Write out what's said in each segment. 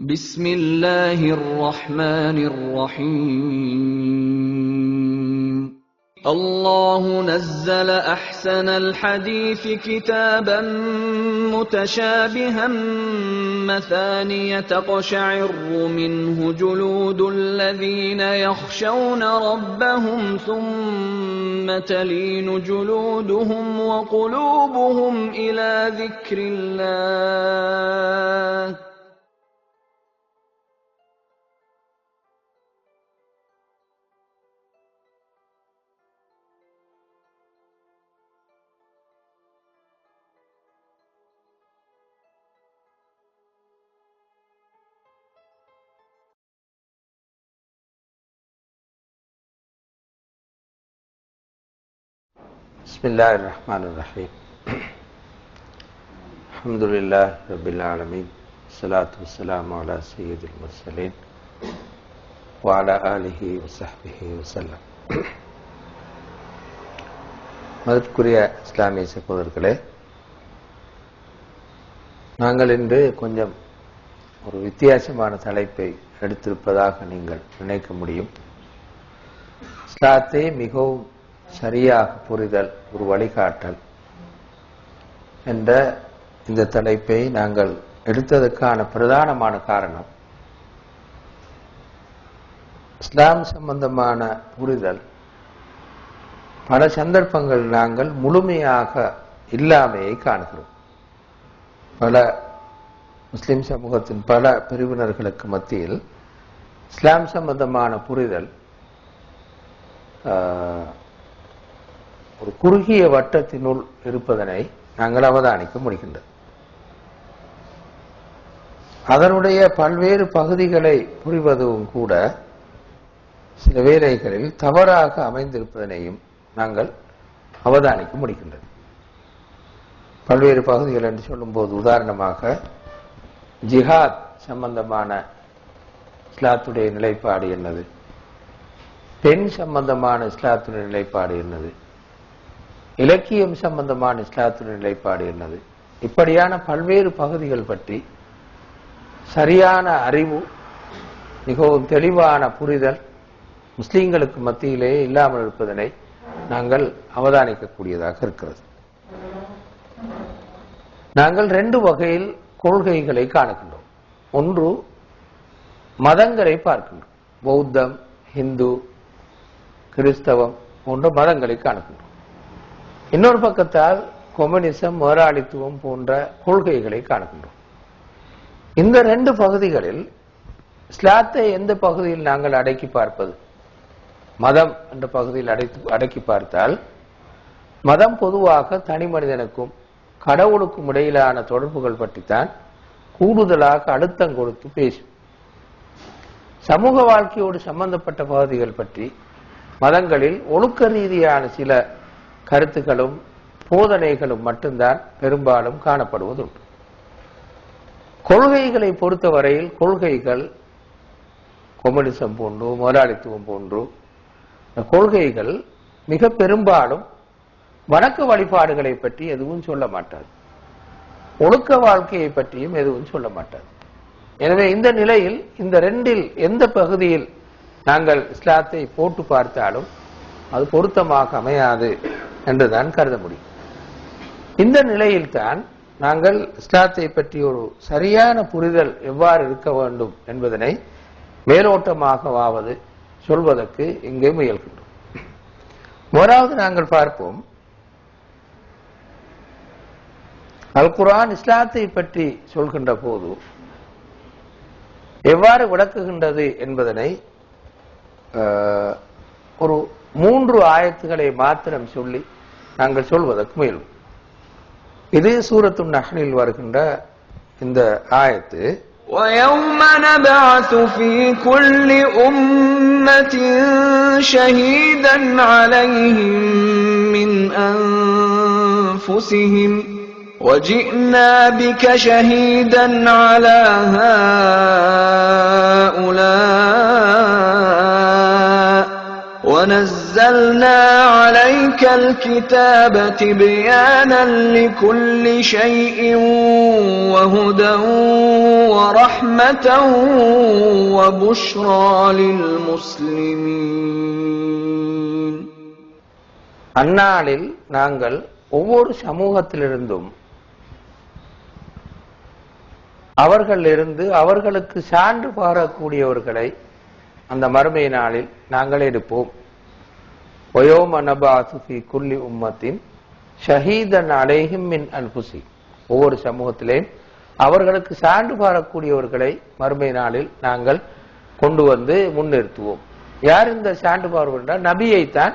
بسم الله الرحمن الرحيم. الله نزل أحسن الحديث كتابا متشابها. مثانية تقشعر منه جلود الذين يخشون ربهم ثم تلين جلودهم وقلوبهم إلى ذكر الله. بسم الله الرحمن الرحيم الحمد لله رب العالمين الصلاة والسلام على سيد المرسلين وعلى آله وصحبه وسلم மதிப்புக்குரிய இஸ்லாமிய சகோதரர்களே நாங்கள் இன்று கொஞ்சம் ஒரு வித்தியாசமான தலைப்பை எடுத்திருப்பதாக நீங்கள் நினைக்க முடியும் இஸ்லாத்தை மிகவும் சரியாக புரிதல் ஒரு வழிகாட்டல் என்ற இந்த தலைப்பை நாங்கள் எடுத்ததற்கான பிரதானமான காரணம். இஸ்லாம் சம்பந்தமான புரிதல். பல சந்தர்ப்பங்கள் நாங்கள் முழுமையாக இல்லாமையை காணுகிறோம். பல முஸ்லிம் சமூகத்தின் பல பிரிவினர்களுக்கு மத்தியில் இஸ்லாம் சம்பந்தமான புரிதல் ஆஹ், ஒரு குறுகிய வட்டத்தினுள் இருப்பதனை நாங்கள் அவதானிக்க முடிகின்றது. அதனுடைய பல்வேறு பகுதிகளை புரிவதும் கூட சில வேலைகளில் தவறாக அமைந்திருப்பதனையும் நாங்கள் அவதானிக்க முடிகின்றது. பல்வேறு பகுதிகள் என்று சொல்லும்போது உதாரணமாக ஜிஹாத் சம்பந்தமான இஸ்லாத்துடைய நிலைப்பாடு என்னது? பெண் சம்பந்தமான இஸ்லாத்துடைய நிலைப்பாடு என்னது? இலக்கியம் சம்பந்தமான இஸ்லாத்துடைய நிலைப்பாடு என்னது? இப்படியான பல்வேறு பகுதிகள் பற்றி சரியான அறிவு மிகவும் தெளிவான புரிதல் முஸ்லீம்களுக்கு மத்தியிலே இல்லாமல் இருப்பதனை நாங்கள் அவதானிக்கக்கூடியதாக இருக்கிறது. நாங்கள் ரெண்டு வகையில் கொள்கைகளை காணுகின்றோம். ஒன்று மதங்களை பார்க்கின்றோம். பௌத்தம் ஹிந்து கிறிஸ்தவம் போன்ற மதங்களை காணுகின்றோம். இன்னொரு பக்கத்தால் கொம்யூனிசம் முதலாளித்துவம் போன்ற கொள்கைகளை காணுகின்றோம். இந்த ரெண்டு பகுதிகளில் ஸ்லாத்தை எந்த பகுதியில் நாங்கள் அடக்கி பார்ப்பது? மதம் என்ற பகுதியில் அடைத்து அடக்கி பார்த்தால் மதம் பொதுவாக தனி மனிதனுக்கும் கடவுளுக்கும் இடையிலான தொடர்புகள் பற்றித்தான் கூடுதலாக அழுத்தம் கொடுத்து பேசும். சமூக வாழ்க்கையோடு சம்பந்தப்பட்ட பகுதிகள் பற்றி மதங்களில் ஒழுக்க ரீதியான சில கருத்துக்களும் போதனைகளும் மட்டும்தான் பெரும்பாலும் காணப்படுவதுண்டு. கொள்கைகளை பொறுத்தவரையில் கொள்கைகள் கொம்யூனிசம் போன்று முதலாளித்துவம் போன்று கொள்கைகள் மிக பெரும்பாலும் வணக்க வழிபாடுகளை பற்றி எதுவும் சொல்ல மாட்டாது. ஒழுக்க வாழ்க்கையை பற்றியும் எதுவும் சொல்ல மாட்டாது. எனவே இந்த நிலையில் இந்த ரெண்டில் எந்த பகுதியில் நாங்கள் இஸ்லாத்தை போட்டு பார்த்தாலும் அது பொருத்தமாக அமையாது. என்றுதான் கருத முடியும். இந்த நிலையில்தான் நாங்கள் இஸ்லாத்தை பற்றி ஒரு சரியான புரிதல் எவ்வாறு இருக்க வேண்டும் என்பதனை மேலோட்டமாகவாவது சொல்வதற்கு இங்கே முயல்கின்றோம். முதலாவது நாங்கள் பார்ப்போம். அல் குரான் இஸ்லாத்தை பற்றி சொல்கின்ற போது எவ்வாறு விளக்குகின்றது என்பதனை ஒரு மூன்று ஆயத்துகளை மாத்திரம் சொல்லி நாங்கள் சொல்வதற்கு முயல்வோம் இது சூரத்து நஹ்லில் வருகின்ற இந்த ஆயத்து ويوم نبعث في كل أمة شهيدا عليهم من أنفسهم وجئنا بك شهيدا على هؤلاء ونزل ونزلنا عليك الكتاب تبيانا لكل شيء وهدى ورحمة وبشرى للمسلمين அந்நாளில் நாங்கள் ஒவ்வொரு சமூகத்திலிருந்தும் அவர்களிலிருந்து அவர்களுக்கு சான்று பாரக்கூடியவர்களை அந்த மறுமை நாளில் நாங்கள் எடுப்போம் ஒயோம நபாசு ஃபி குல்லி உம்மத்தின் ஷஹீதன் அலேஹிம் மின் அன்புசி ஒவ்வொரு சமூகத்திலேயும் அவர்களுக்கு சான்று பாரக்கூடியவர்களை மறுமை நாளில் நாங்கள் கொண்டு வந்து முன்னிறுத்துவோம். யார் இந்த சான்று பாருவென்றால் நபியைத்தான்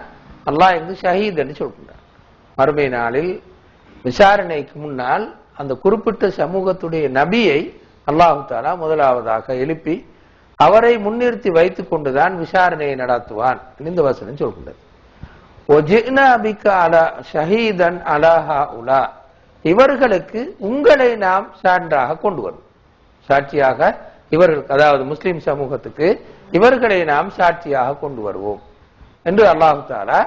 அல்லாஹ் என்று ஷஹீத் என்று சொல்கின்றார். மறுமை நாளில் விசாரணைக்கு முன்னால் அந்த குறிப்பிட்ட சமூகத்துடைய நபியை அல்லாஹு தாலா முதலாவதாக எழுப்பி அவரை முன்னிறுத்தி வைத்துக் கொண்டுதான் விசாரணையை நடத்துவான். இந்த வசனம் சொல்கின்றது. ஷஹீதன் அலாஹா உலா இவர்களுக்கு உங்களை நாம் சான்றாக கொண்டு வரும். சாட்சியாக இவர்களுக்கு அதாவது முஸ்லிம் சமூகத்துக்கு இவர்களை நாம் சாட்சியாக கொண்டு வருவோம். என்று அல்லாஹு தாலா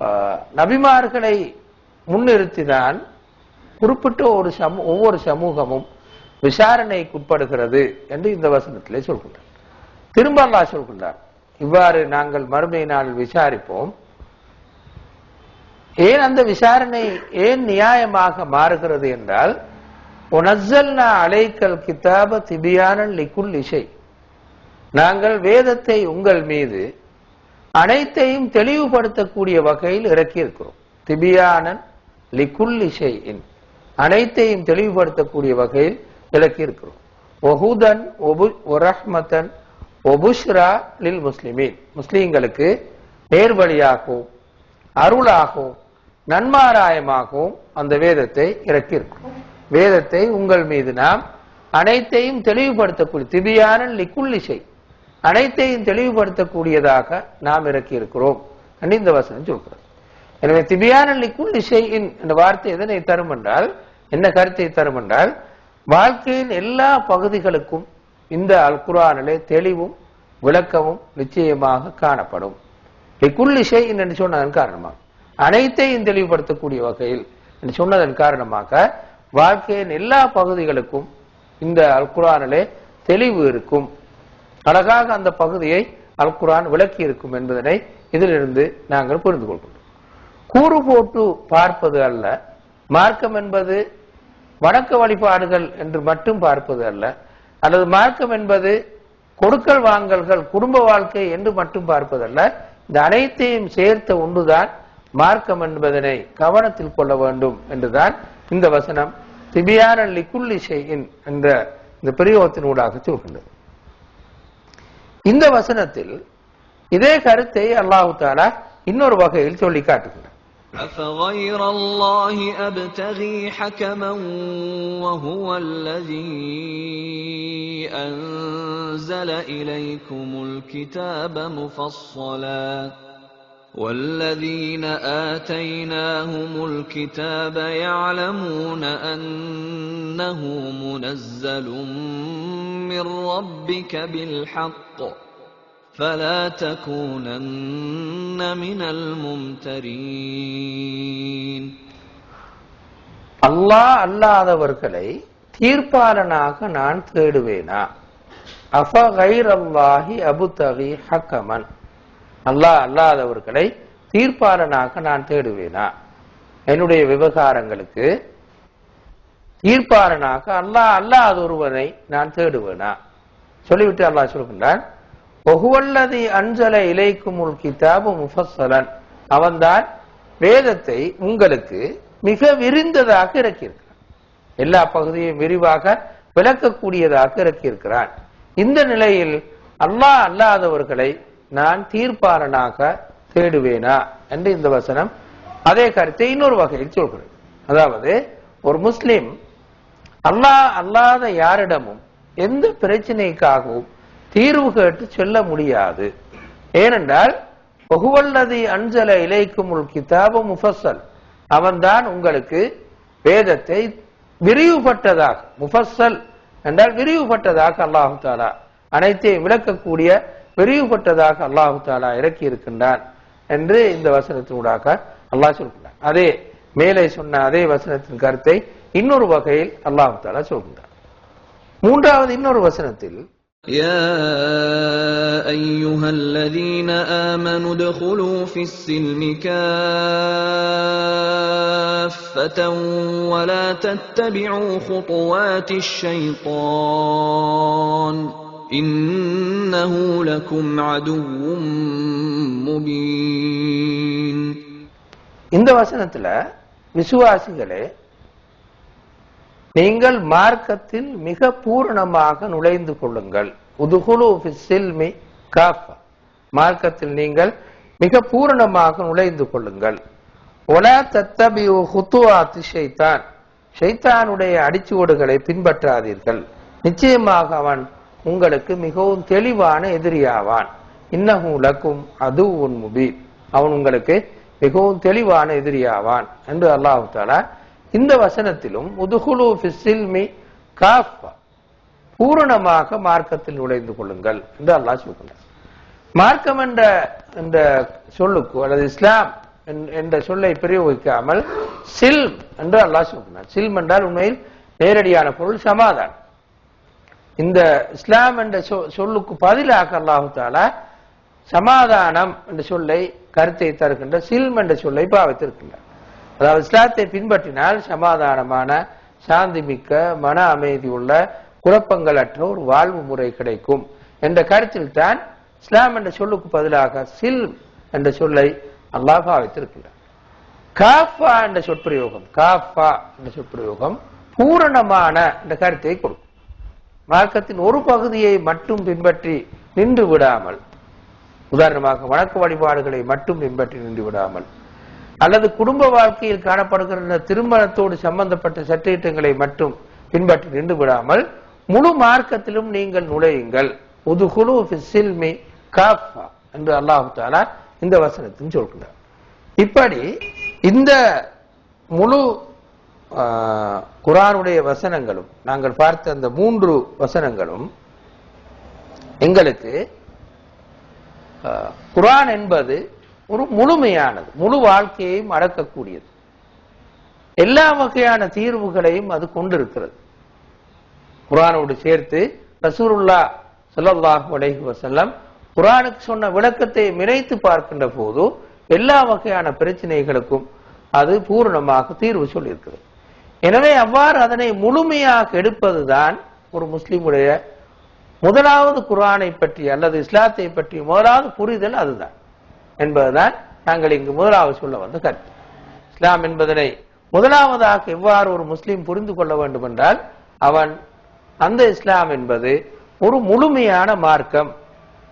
ஆஹ், நபிமார்களை முன்னிறுத்திதான் குறிப்பிட்ட ஒரு சமூ ஒவ்வொரு சமூகமும் விசாரணைக்குட்படுகிறது என்று இந்த வசனத்திலே சொல்கின்றார். திரும்ப அல்லாஹ் சொல்கின்றார் இவ்வாறு நாங்கள் மறுமை நாள் விசாரிப்போம். ஏன் அந்த விசாரணை ஏன் நியாயமாக மாறுகிறது என்றால் உனஸ்ஸல்னா அலைக்கல் கிதாப திபியானன் லிக்குல் இசை நாங்கள் வேதத்தை உங்கள் மீது அனைத்தையும் தெளிவுபடுத்தக்கூடிய வகையில் இறக்கியிருக்கிறோம். திபியானன் லிக்குல் இசை அனைத்தையும் தெளிவுபடுத்தக்கூடிய வகையில் இறக்கியிருக்கிறோம். ஒஹுதன் ஒபு ஒரஹ்மதன் ஒபுஷ்ரா லில் முஸ்லிமீன். முஸ்லீம்களுக்கு நேர்வழியாகவும் அருளாகவும் நன்மாராயமாகவும் அந்த வேதத்தை இறக்கியிருக்கிறோம் வேதத்தை உங்கள் மீது நாம் அனைத்தையும் தெளிவுபடுத்தக்கூடிய திபியான லிக்குள்ளிசை அனைத்தையும் தெளிவுபடுத்தக்கூடியதாக நாம் இறக்கியிருக்கிறோம். என்று இந்த வசனம் சொல்கிறது. எனவே திபியான லிக்குள்ளிசை என்ற வார்த்தை எதனை தரும் என்றால் என்ன கருத்தை தரும் என்றால் வாழ்க்கையின் எல்லா பகுதிகளுக்கும் இந்த அல்குரானிலே தெளிவும் விளக்கமும் நிச்சயமாக காணப்படும். லிக்குள்ளிசை என்று சொன்னதன் காரணமாக. அனைத்தையும் தெளிவுபடுத்தக்கூடிய வகையில் சொன்னதன் காரணமாக வாழ்க்கையின் எல்லா பகுதிகளுக்கும் இந்த அல்குரானிலே தெளிவு இருக்கும். அழகாக அந்த பகுதியை அல்குரான் விளக்கி இருக்கும் என்பதனை இதிலிருந்து நாங்கள் புரிந்து கொள்கிறோம். கூறு போட்டு பார்ப்பது அல்ல மார்க்கம் என்பது வணக்க வழிபாடுகள் என்று மட்டும் பார்ப்பது அல்ல அல்லது மார்க்கம் என்பது கொடுக்கல் வாங்கல்கள் குடும்ப வாழ்க்கை என்று மட்டும் பார்ப்பதல்ல இந்த அனைத்தையும் சேர்த்த ஒன்றுதான் மார்க்கம் என்பதனை கவனத்தில் கொள்ள வேண்டும் என்றுதான் இந்த வசனம் திபியான லிக்குல்லி ஷைஇன் என்ற இந்த பிரயோகத்தினூடாக சொல்கின்றது இந்த வசனத்தில் இதே கருத்தை அல்லாஹு தாலா இன்னொரு வகையில் சொல்லி காட்டுகின்றார் أفغير الله أبتغي حكما وهو الذي أنزل إليكم الكتاب مفصلا والذين آتيناهم الكتاب يعلمون أنه منزل من ربك بالحق فلا تكونن من الممترين அல்லாஹ் அல்லாதவர்களை தீர்ப்பாளனாக நான் தேடுவேனா அஃப கைர் அல்லாஹி அபுதகி ஹக்கமன் அல்லாஹ் அல்லாதவர்களை தீர்ப்பாளனாக நான் தேடுவேனா? என்னுடைய விவகாரங்களுக்கு தீர்ப்பாளனாக அல்லாஹ் அல்லாத ஒருவனை நான் தேடுவேனா? சொல்லிவிட்டு அல்லாஹ் சொல்கின்றான் ஒகுவல்லதி அஞ்சல இலைக்குமுல் கிதாபு முஃபசலன் அவன்தான் வேதத்தை உங்களுக்கு மிக விரிந்ததாக இறக்கியிருக்கிறான். எல்லா பகுதியும் விரிவாக விளக்கக்கூடியதாக இறக்கியிருக்கிறான். இந்த நிலையில் அல்லாஹ் அல்லாதவர்களை நான் தீர்ப்பாளனாக தேடுவேனா என்று இந்த வசனம் அதே கருத்தை இன்னொரு வகையில் சொல்கிறது. அதாவது ஒரு முஸ்லிம் அல்லா அல்லாத யாரிடமும் எந்த பிரச்சனைக்காகவும் தீர்வு கேட்டு சொல்ல முடியாது. ஏனென்றால் ஒகுவல்லதி அஞ்சல இலைக்கும் உள் கிதாபு முஃபசல் அவன்தான் உங்களுக்கு வேதத்தை விரிவுபட்டதாக முஃபசல் என்றால் விரிவுபட்டதாக அல்லாஹு தாலா அனைத்தையும் விளக்கக்கூடிய விரிவுபட்டதாக அல்லாஹு தாலா இறக்கி இருக்கின்றான் என்று இந்த வசனத்தினூடாக அல்லாஹ் சொல்கிறார் அதே மேலே சொன்ன அதே வசனத்தின் கருத்தை இன்னொரு வகையில் அல்லாஹ் தாலா சொல்கின்றார் மூன்றாவது இன்னொரு வசனத்தில் يا أيها الذين آمنوا ادخلوا في السلم كافة ولا تتبعوا خطوات الشيطان إنه لكم عدو مبين இந்த வசனத்துல விசுவாசிகளே நீங்கள் மார்க்கத்தில் மிக பூரணமாக நுழைந்து கொள்ளுங்கள் உதுகுலு சில்மி காஃபா மார்க்கத்தில் நீங்கள் மிக பூரணமாக நுழைந்து கொள்ளுங்கள் ஒலா தத்தபியு ஹுத்துவாத்து ஷைத்தான் ஷைத்தானுடைய அடிச்சுவடுகளை பின்பற்றாதீர்கள் நிச்சயமாக அவன் உங்களுக்கு மிகவும் தெளிவான எதிரியாவான். இன்னகும் லக்கும் அது உன் முபீன். அவன் உங்களுக்கு மிகவும் தெளிவான எதிரியாவான் என்று அல்லாஹு தாலா இந்த வசனத்திலும் முதுகுலு பிசில்மி காஃபா. பூரணமாக மார்க்கத்தில் நுழைந்து கொள்ளுங்கள் என்று அல்லாஹ் சொல்கின்றார் மார்க்கம் என்ற என்ற சொல்லுக்கு அல்லது இஸ்லாம் என்- என்ற சொல்லை பிரயோகிக்காமல் சில்ம் என்று அல்லாஹ் சொல்கிறார் சில்ம் என்றால் உண்மையில் நேரடியான பொருள் சமாதானம். இந்த இஸ்லாம் என்ற சொ- சொல்லுக்கு பதிலாக அல்லாஹு தாலா சமாதானம் என்ற சொல்லை கருத்தை தருகின்ற சில்ம் என்ற சொல்லை பாவித்திருக்கின்றார் அதாவது இஸ்லாத்தை பின்பற்றினால் சமாதானமான சாந்தி மிக்க மன அமைதி உள்ள குழப்பங்களற்ற ஒரு வாழ்வு முறை கிடைக்கும் என்ற கருத்தில் தான் இஸ்லாம் என்ற சொல்லுக்கு பதிலாக சில்ம் என்ற சொல்லை அல்லாஹ் பாவித்திருக்கின்றார் காஃபா என்ற சொற்பிரயோகம் காஃபா என்ற சொற்பிரயோகம் பூரணமான என்ற கருத்தை கொடுக்கும். மார்க்கத்தின் ஒரு பகுதியை மட்டும் பின்பற்றி நின்று விடாமல் உதாரணமாக வணக்க வழிபாடுகளை மட்டும் பின்பற்றி நின்று விடாமல் அல்லது குடும்ப வாழ்க்கையில் காணப்படுகிற திருமணத்தோடு சம்பந்தப்பட்ட சட்டத்திட்டங்களை மட்டும் பின்பற்றி நின்று விடாமல் முழு மார்க்கத்திலும் நீங்கள் நுழையுங்கள். உதுகுலு சில்மி காஃபா என்று அல்லாஹு தாலா இந்த வசனத்தில் சொல்கிறார். இப்படி இந்த முழு குரானுடைய வசனங்களும் நாங்கள் பார்த்த அந்த மூன்று வசனங்களும் எங்களுக்கு குரான் என்பது ஒரு முழுமையானது முழு வாழ்க்கையையும் அடக்கக்கூடியது. எல்லா வகையான தீர்வுகளையும் அது கொண்டிருக்கிறது. குரானோடு சேர்த்து ரசூருல்லா ஸல்லல்லாஹு அலைஹி வசல்லம் குரானுக்கு சொன்ன விளக்கத்தை நினைத்து பார்க்கின்ற போது எல்லா வகையான பிரச்சனைகளுக்கும் அது பூரணமாக தீர்வு சொல்லியிருக்கிறது. எனவே அவ்வாறு அதனை முழுமையாக எடுப்பதுதான் ஒரு முஸ்லிமுடைய முதலாவது குரானை பற்றி அல்லது இஸ்லாத்தை பற்றி முதலாவது புரிதல் அதுதான் என்பதுதான் நாங்கள் இங்கு முதலாவது சொல்ல வந்த கருத்து. இஸ்லாம் என்பதனை முதலாவதாக எவ்வாறு ஒரு முஸ்லீம் புரிந்து கொள்ள வேண்டும் என்றால் அவன் அந்த இஸ்லாம் என்பது ஒரு முழுமையான மார்க்கம்.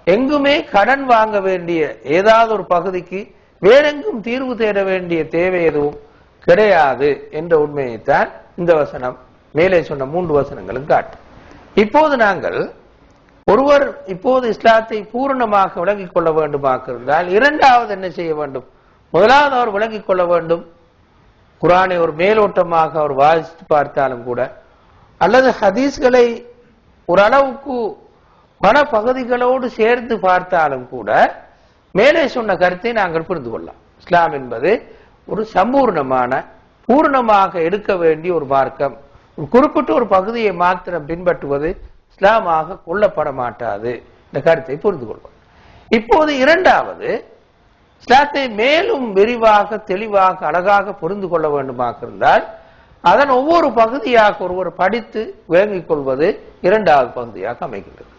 எங்குமே கடன் வாங்க வேண்டிய ஏதாவது ஒரு பகுதிக்கு வேறெங்கும் தீர்வு தேட வேண்டிய தேவை எதுவும் கிடையாது என்ற உண்மையைத்தான் இந்த வசனம் மேலே சொன்ன மூன்று வசனங்களும் காட்டும். இப்போது நாங்கள் ஒருவர் இப்போது இஸ்லாத்தை பூரணமாக விளங்கிக் கொள்ள வேண்டுமாக இருந்தால் இரண்டாவது என்ன செய்ய வேண்டும்? முதலாவது அவர் விளங்கிக் கொள்ள வேண்டும். குரானை ஒரு மேலோட்டமாக அவர் வாசித்து பார்த்தாலும் கூட அல்லது ஹதீஸ்களை ஓரளவுக்கு பல பகுதிகளோடு சேர்ந்து பார்த்தாலும் கூட மேலே சொன்ன கருத்தை நாங்கள் புரிந்து கொள்ளலாம். இஸ்லாம் என்பது ஒரு சம்பூர்ணமான பூர்ணமாக எடுக்க வேண்டிய ஒரு மார்க்கம். ஒரு குறிப்பிட்ட ஒரு பகுதியை மாத்திரம் பின்பற்றுவது இஸ்லாமாக கொல்லப்பட மாட்டாது. இந்த கருத்தை புரிந்து கொள்வோம். இப்போது இரண்டாவது இஸ்லாத்தை மேலும் விரிவாக தெளிவாக அழகாக புரிந்து கொள்ள வேண்டுமாக இருந்தால் அதன் ஒவ்வொரு பகுதியாக ஒருவர் படித்து விளங்கிக் கொள்வது இரண்டாவது பகுதியாக அமைகின்றது.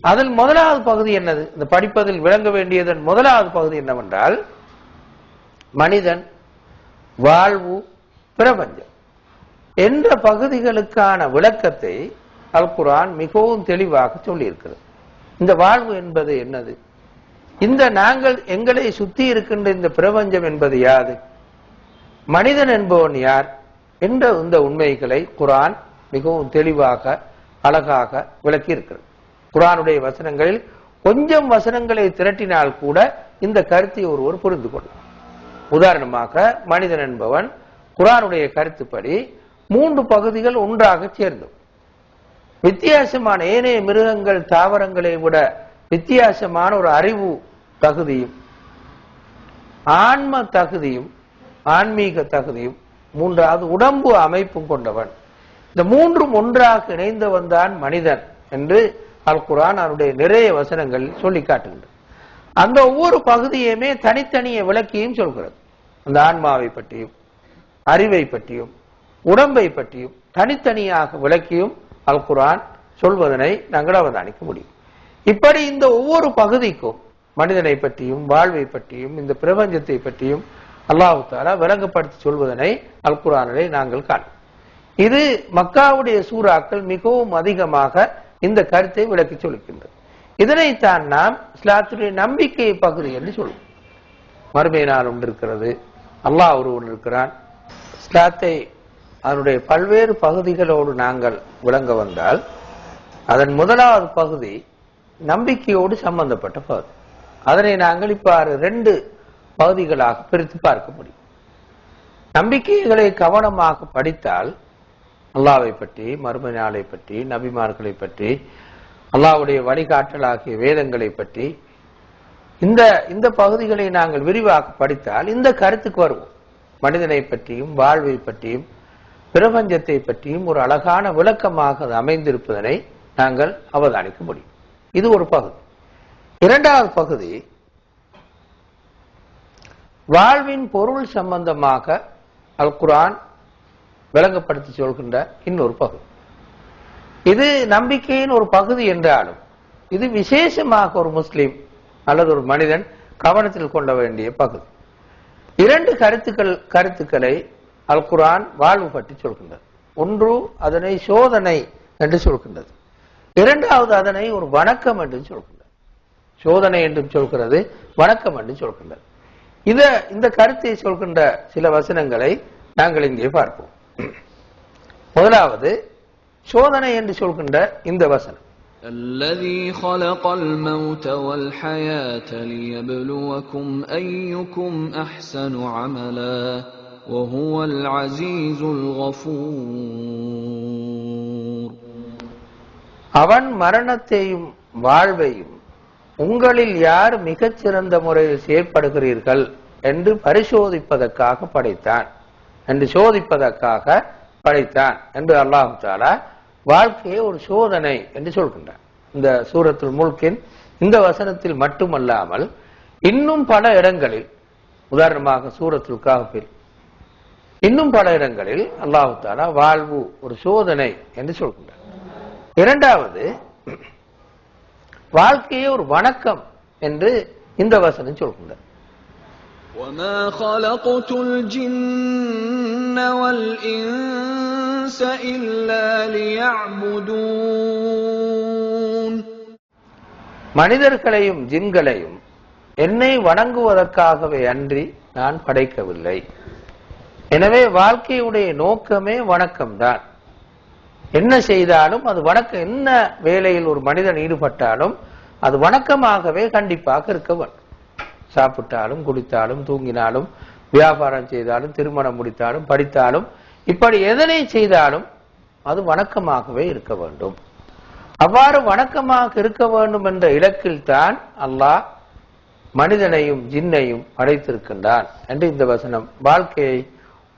அதில் முதலாவது பகுதி என்னது? இந்த படிப்பதில் விளங்க வேண்டியதன் முதலாவது பகுதி என்னவென்றால் மனிதன் வாழ்வு பிரபஞ்சம் என்ற பகுதிகளுக்கான விளக்கத்தை அல் மிகவும் தெளிவாக சொல்லியிருக்கிறது. இந்த வாழ்வு என்பது என்னது? இந்த நாங்கள் எங்களை சுத்தி இருக்கின்ற இந்த பிரபஞ்சம் என்பது யாது? மனிதன் என்பவன் யார்? என்ற இந்த உண்மைகளை குரான் மிகவும் தெளிவாக அழகாக விளக்கியிருக்கிறது. குரானுடைய வசனங்களில் கொஞ்சம் வசனங்களை திரட்டினால் கூட இந்த கருத்தை ஒருவர் புரிந்து கொள்ளும். உதாரணமாக மனிதன் என்பவன் குரானுடைய கருத்துப்படி மூன்று பகுதிகள் ஒன்றாக சேர்ந்தது வித்தியாசமான ஏனைய மிருகங்கள் தாவரங்களை விட வித்தியாசமான ஒரு அறிவு தகுதியும் ஆன்ம தகுதியும் ஆன்மீக தகுதியும் மூன்றாவது உடம்பு அமைப்பும் கொண்டவன். இந்த மூன்றும் ஒன்றாக இணைந்தவன் தான் மனிதன் என்று அல் குரான் அவருடைய நிறைய வசனங்களில் சொல்லி காட்டுகின்றது அந்த ஒவ்வொரு பகுதியுமே தனித்தனிய விளக்கியும் சொல்கிறது. அந்த ஆன்மாவை பற்றியும் அறிவை பற்றியும் உடம்பை பற்றியும் தனித்தனியாக விளக்கியும் அல் குரான் சொல்வதனை நாங்கள் அவதானிக்க முடியும். இப்படி இந்த ஒவ்வொரு பகுதிக்கும் மனிதனை பற்றியும் வாழ்வை பற்றியும் இந்த பிரபஞ்சத்தை பற்றியும் அல்லாஹு தாலா விளங்கப்படுத்தி சொல்வதனை அல் குரானிலே நாங்கள் காணோம் இது மக்காவுடைய சூறாக்கள் மிகவும் அதிகமாக இந்த கருத்தை விளக்கி சொல்கின்றது இதனைத்தான் நாம் இஸ்லாத்துடைய நம்பிக்கை பகுதி என்று சொல்லுவோம் மறுமை நாள் ஒன்று இருக்கிறது. அல்லாஹ் ஒருவன் இருக்கிறான். இஸ்லாத்தை அதனுடைய பல்வேறு பகுதிகளோடு நாங்கள் விளங்க வந்தால் அதன் முதலாவது பகுதி நம்பிக்கையோடு சம்பந்தப்பட்ட பகுதி. அதனை நாங்கள் இவ்வாறு ரெண்டு பகுதிகளாக பிரித்து பார்க்க முடியும். நம்பிக்கைகளை கவனமாக படித்தால் அல்லாவை பற்றி மறுமை நாளை பற்றி நபிமார்களை பற்றி அல்லாஹ்வுடைய வழிகாட்டலாகிய வேதங்களை பற்றி இந்த இந்த பகுதிகளை நாங்கள் விரிவாக படித்தால் இந்த கருத்துக்கு வருவோம். மனிதனை பற்றியும் வாழ்வை பற்றியும் பிரபஞ்சத்தை பற்றியும் ஒரு அழகான விளக்கமாக அது அமைந்திருப்பதனை நாங்கள் அவதானிக்க முடியும். இது ஒரு பகுதி. இரண்டாவது பகுதி வாழ்வின் பொருள் சம்பந்தமாக அல் குரான் விளங்கப்படுத்தி சொல்கின்ற இன்னொரு பகுதி. இது நம்பிக்கையின் ஒரு பகுதி என்றாலும் இது விசேஷமாக ஒரு முஸ்லீம் அல்லது ஒரு மனிதன் கவனத்தில் கொள்ள வேண்டிய பகுதி. இரண்டு கருத்துக்கள் கருத்துக்களை அல் குரான் வாழ்வு பற்றி சொல்கின்றது. ஒன்று அதனை சோதனை என்று சொல்கின்றது. இரண்டாவது அதனை ஒரு வணக்கம் என்று சொல்கின்றது. சோதனை என்றும் சொல்கிறது வணக்கம் என்று சொல்கின்றது. இத இந்த கருத்தை சொல்கின்ற சில வசனங்களை நாங்கள் இங்கே பார்ப்போம். முதலாவது சோதனை என்று சொல்கின்ற இந்த வசனம். الذي خلق الموت والحياة ليبلوكم أيكم أحسن عملا وهو العزيز الغفور அவன் மரணத்தையும் வாழ்வையும் உங்களில் யார் மிகச் சிறந்த முறையில் செயற்படுகிறீர்கள் என்று பரிசோதிப்பதற்காக படைத்தான் என்று சோதிப்பதற்காக படைத்தான் என்று அல்லாஹு தாலா வாழ்க்கையை ஒரு சோதனை என்று சொல்கின்றான் இந்த சூரத்துல் முல்கின் இந்த வசனத்தில் மட்டுமல்லாமல் இன்னும் பல இடங்களில் உதாரணமாக சூரத்துல் காஃபில் இன்னும் பல இடங்களில் அல்லாஹு தாலா வாழ்வு ஒரு சோதனை என்று சொல்கின்றான் இரண்டாவது வாழ்க்கையே ஒரு வணக்கம் என்று இந்த வசனம் சொல்கின்றார் وما خلقت الجن والإنس إلا ليعبدون மனிதர்களையும் ஜின்களையும் என்னை வணங்குவதற்காகவே அன்றி நான் படைக்கவில்லை எனவே வாழ்க்கையுடைய நோக்கமே வணக்கம்தான் என்ன செய்தாலும் அது வணக்கம் என்ன வேலையில் ஒரு மனிதன் ஈடுபட்டாலும் அது வணக்கமாகவே கண்டிப்பாக இருக்க வேண்டும் சாப்பிட்டாலும் குடித்தாலும் தூங்கினாலும் வியாபாரம் செய்தாலும் திருமணம் முடித்தாலும் படித்தாலும் இப்படி எதனை செய்தாலும் அது வணக்கமாகவே இருக்க வேண்டும். அவ்வாறு வணக்கமாக இருக்க வேண்டும் என்ற இலக்கில் தான் அல்லாஹ் மனிதனையும் ஜின்னையும் படைத்திருக்கின்றான் என்று இந்த வசனம் வாழ்க்கையை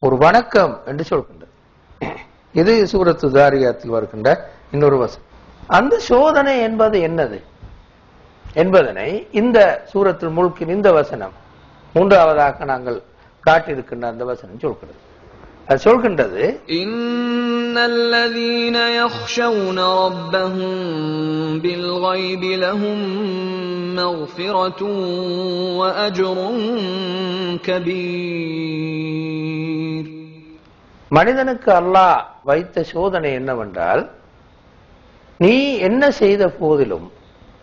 ஒரு வணக்கம் என்று சொல்கின்றது. இது சூரத்து தாரியாத்தில் வருகின்ற இன்னொரு வசனம். அந்த சோதனை என்பது என்னது? என்பதனை இந்த சூரத்தில் முழுக்கின் இந்த வசனம் மூன்றாவதாக நாங்கள் காட்டியிருக்கின்ற அந்த வசனம் சொல்கிறது. அது சொல்கின்றது. இன்னல்லதீன யக்ஷௌன ரப்பஹும் பில் கைபி லஹும் மக்ஃபிரத்தும் வ மனிதனுக்கு அல்லாஹ் வைத்த சோதனை என்னவென்றால் நீ என்ன செய்த போதிலும்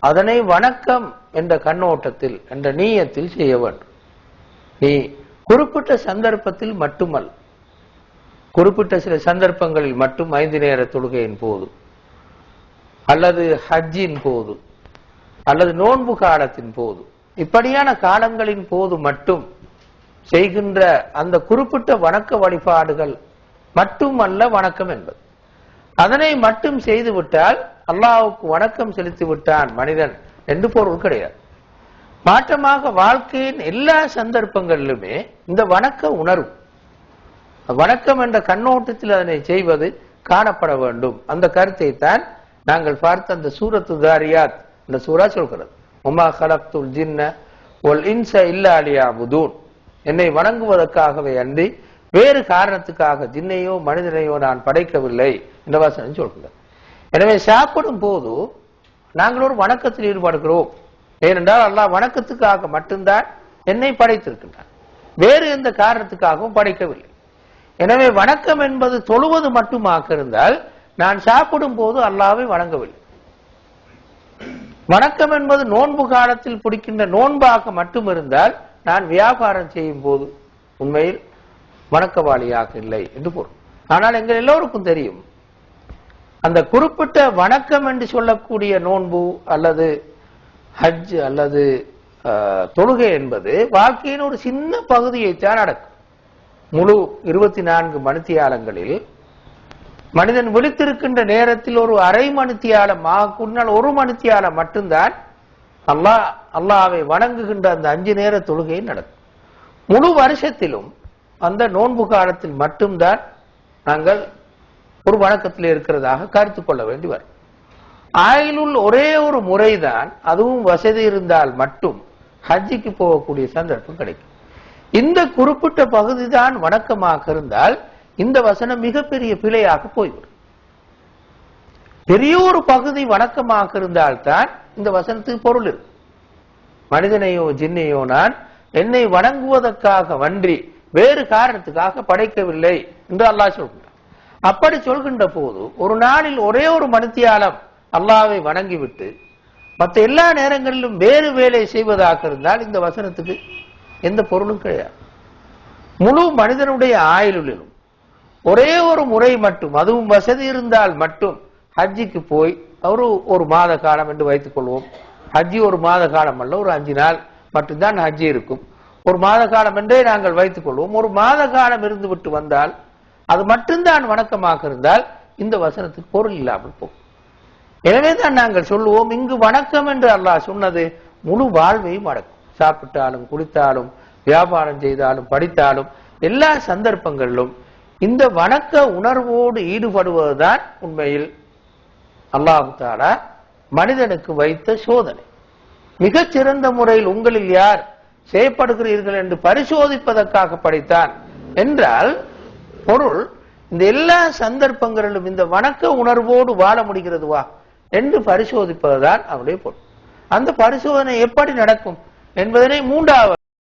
அதனை வணக்கம் என்ற கண்ணோட்டத்தில் என்ற நீயத்தில் செய்ய வேண்டும். நீ குறிப்பிட்ட சந்தர்ப்பத்தில் மட்டுமல்ல குறிப்பிட்ட சில சந்தர்ப்பங்களில் மட்டும் ஐந்து நேர தொழுகையின் போது அல்லது ஹஜ்ஜின் போது அல்லது நோன்பு காலத்தின் போது இப்படியான காலங்களின் போது மட்டும் செய்கின்ற அந்த குறிப்பிட்ட வணக்க வழிபாடுகள் மட்டுமல்ல வணக்கம் என்பது. அதனை மட்டும் செய்துவிட்டால் அல்லாவுக்கு வணக்கம் செலுத்தி விட்டான் மனிதன் என்று பொருள் கிடையாது. மாற்றமாக வாழ்க்கையின் எல்லா சந்தர்ப்பங்களிலுமே இந்த வணக்க உணர்வு வணக்கம் என்ற கண்ணோட்டத்தில் அதனை செய்வது காணப்பட வேண்டும். அந்த கருத்தை தான் நாங்கள் பார்த்த அந்த சூரத்து தாரியாத் இந்த சூரா சொல்கிறது. உமா கலப்துல் ஜின்ன ஒல் இன்ச இல்லா அலியாபுதூன் என்னை வணங்குவதற்காகவே அன்றி வேறு காரணத்துக்காக ஜின்னையோ மனிதனையோ நான் படைக்கவில்லை என்ற வசனம் சொல்கிறார் எனவே சாப்பிடும் போது நாங்கள் ஒரு வணக்கத்தில் ஈடுபடுகிறோம். ஏனென்றால் அல்லாஹ் வணக்கத்துக்காக மட்டும்தான் என்னை படைத்திருக்கின்றான். வேறு எந்த காரணத்துக்காகவும் படைக்கவில்லை. எனவே வணக்கம் என்பது தொழுவது மட்டுமாக இருந்தால் நான் சாப்பிடும் போது அல்லாவை வணங்கவில்லை. வணக்கம் என்பது நோன்பு காலத்தில் பிடிக்கின்ற நோன்பாக மட்டும் இருந்தால் நான் வியாபாரம் செய்யும் போது உண்மையில் வணக்கவாளியாக இல்லை என்று பொருள். ஆனால் எங்கள் எல்லோருக்கும் தெரியும். அந்த குறிப்பிட்ட வணக்கம் என்று சொல்லக்கூடிய நோன்பு அல்லது ஹஜ் அல்லது தொழுகை என்பது வாழ்க்கையின் ஒரு சின்ன பகுதியைத்தான் நடக்கும் முழு இருபத்தி நான்கு மணித்தியாலங்களில் மனிதன் விழித்திருக்கின்ற நேரத்தில் ஒரு அரை மணித்தியாலம் ஆகுனால் ஒரு மணித்தியாலம் மட்டும்தான் அல்லாஹ் அல்லாவை வணங்குகின்ற அந்த அஞ்சு நேர தொழுகை நடக்கும். முழு வருஷத்திலும் அந்த நோன்பு காலத்தில் மட்டும்தான் நாங்கள் ஒரு வணக்கத்தில் இருக்கிறதாக கருத்து கொள்ள வேண்டி வரும். ஆயிலுள் ஒரே ஒரு முறைதான் அதுவும் வசதி இருந்தால் மட்டும் ஹஜ்ஜிக்கு போகக்கூடிய சந்தர்ப்பம் கிடைக்கும். இந்த குறிப்பிட்ட பகுதிதான் வணக்கமாக இருந்தால் இந்த வசனம் மிகப்பெரிய பிழையாக போய்விடும். பெரிய ஒரு பகுதி வணக்கமாக இருந்தால்தான் இந்த வசனத்துக்கு பொருள் இருக்கு. மனிதனையோ ஜின்னையோ நான் என்னை வணங்குவதற்காக வன்றி வேறு காரணத்துக்காக படைக்கவில்லை என்று அல்லாஹ் சொல்கிறார் அப்படி சொல்கின்ற போது ஒரு நாளில் ஒரே ஒரு மனுத்தியாலம் அல்லாவை வணங்கிவிட்டு மற்ற எல்லா நேரங்களிலும் வேறு வேலை செய்வதாக இருந்தால் இந்த வசனத்துக்கு எந்த பொருளும் கிடையாது. முழு மனிதனுடைய ஆயுளிலும் ஒரே ஒரு முறை மட்டும் அதுவும் வசதி இருந்தால் மட்டும் ஹஜ்ஜிக்கு போய் ஒரு ஒரு மாத காலம் என்று வைத்துக் கொள்வோம். ஹஜ்ஜி ஒரு மாத காலம் அல்ல ஒரு அஞ்சு நாள் மட்டும்தான் ஹஜ்ஜி இருக்கும். ஒரு மாத காலம் என்றே நாங்கள் வைத்துக் கொள்வோம். ஒரு மாத காலம் இருந்து விட்டு வந்தால் அது மட்டும்தான் வணக்கமாக இருந்தால் இந்த வசனத்துக்கு பொருள் இல்லாமல் போகும். எனவே தான் நாங்கள் சொல்லுவோம் இங்கு வணக்கம் என்று அல்லாஹ் சொன்னது முழு வாழ்வையும் அடக்கும். சாப்பிட்டாலும் குளித்தாலும் வியாபாரம் செய்தாலும் படித்தாலும் எல்லா சந்தர்ப்பங்களிலும் இந்த வணக்க உணர்வோடு ஈடுபடுவதுதான் உண்மையில் அல்லாஹு தாலா மனிதனுக்கு வைத்த சோதனை. மிகச்சிறந்த முறையில் உங்களில் யார் செய்யப்படுகிறீர்கள் என்று பரிசோதிப்பதற்காக படித்தான். என்றால் பொருள் இந்த எல்லா சந்தர்ப்பங்களிலும் இந்த வணக்க உணர்வோடு வாழ முடிகிறதுவா? என்று பரிசோதிப்பதுதான் அவருடைய பொருள். அந்த பரிசோதனை எப்படி நடக்கும்? என்பதனை மூன்றாவது